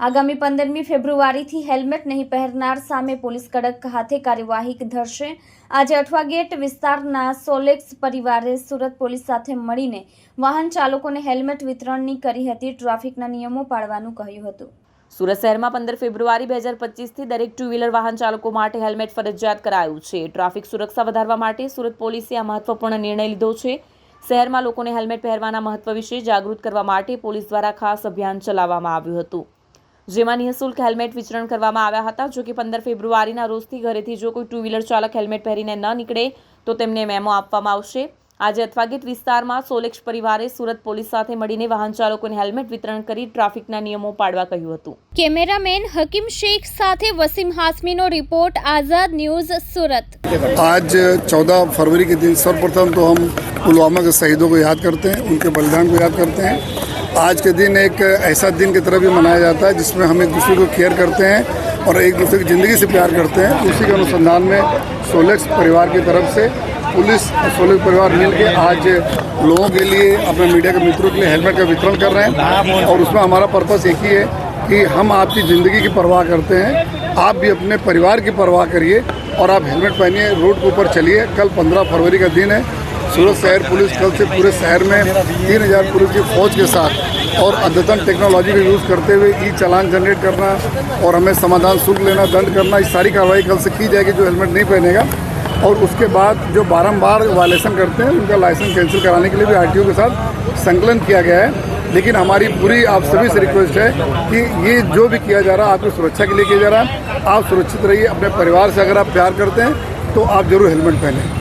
આગામી પંદરમી ફેબ્રુઆરીથી હેલ્મેટ નહીં પહેરનાર સામે પોલીસ કડક હાથે કાર્યવાહી ધરશે આજે અઠવા ગેટ વિસ્તારના સોલેક્સ પરિવારે સુરત પોલીસ સાથે મળીને વાહન ચાલકોને હેલ્મેટ વિતરણની કરી હતી ટ્રાફિકના નિયમો પાળવાનું કહ્યું હતું. સુરત શહેરમાં પંદર ફેબ્રુઆરી બે હજાર પચીસથી દરેક ટુ વ્હીલર વાહન ચાલકો માટે હેલ્મેટ ફરજિયાત કરાયું છે. ટ્રાફિક સુરક્ષા વધારવા માટે સુરત પોલીસે આ મહત્વપૂર્ણ નિર્ણય લીધો છે. શહેરમાં લોકોને હેલ્મેટ પહેરવાના મહત્વ વિશે જાગૃત કરવા માટે પોલીસ દ્વારા ખાસ અભિયાન ચલાવવામાં આવ્યું હતું. જેમાં નિઃશુલ્ક હેલ્મેટ વિતરણ કરવામાં આવ્યા હતા જો કે પંદર ફેબ્રુઆરીના રોજથી ઘરેથી જો કોઈ ટુ વ્હીલર ચાલક હેલ્મેટ પહેરીને ન નીકળે તો તેમને મેમો આપવામાં આવશે આજે અથવાગીટ વિસ્તારમાં સોલેક્ષ પરિવારે સુરત પોલીસ સાથે મળીને વાહન ચાલકોને હેલ્મેટ વિતરણ કરી ટ્રાફિકના નિયમો પાળવા કહ્યું હતું કેમેરામેન હકીમ શેખ સાથે વસીમ હાસમીનો રિપોર્ટ આઝાદ ન્યૂઝ સુરત आज 14 फरवरी के दिन सर्वप्रथम तो हम पुलवामा के शहीदों को याद करते हैं उनके बलिदान को याद करते हैं आज के दिन एक ऐसा दिन की तरह भी मनाया जाता है, जिसमें हम एक दूसरे को केयर करते हैं और एक दूसरे की ज़िंदगी से प्यार करते हैं। उसी के अनुसंधान में सोलेक्स परिवार की तरफ़ से पुलिस और सोलेक्स परिवार मिलके आज लोगों के लिए, अपने मीडिया के मित्रों के लिए हेलमेट का वितरण कर रहे हैं और उसमें हमारा पर्पस एक ही है कि हम आपकी ज़िंदगी की परवाह करते हैं। आप भी अपने परिवार की परवाह करिए और आप हेलमेट पहनिए, रोड के ऊपर चलिए। कल 15 फरवरी का दिन है सूरत शहर पुलिस कल से पूरे शहर में तीन हज़ार पुलिस की फौज के साथ और अद्यतन टेक्नोलॉजी का यूज़ करते हुए ई चालान जनरेट करना और हमें समाधान शुल्क लेना, दंड करना, इस सारी कार्रवाई कल से की जाएगी जो हेलमेट नहीं पहनेगा। और उसके बाद जो बारंबार वायलेशन करते हैं, उनका लाइसेंस कैंसिल कराने के लिए भी आरटीओ के साथ संकलन किया गया है। लेकिन हमारी पूरी, आप सभी से रिक्वेस्ट है कि ये जो भी किया जा रहा है, आपकी सुरक्षा के लिए किया जा रहा है। आप सुरक्षित रहिए, अपने परिवार से अगर आप प्यार करते हैं तो आप ज़रूर हेलमेट पहनें।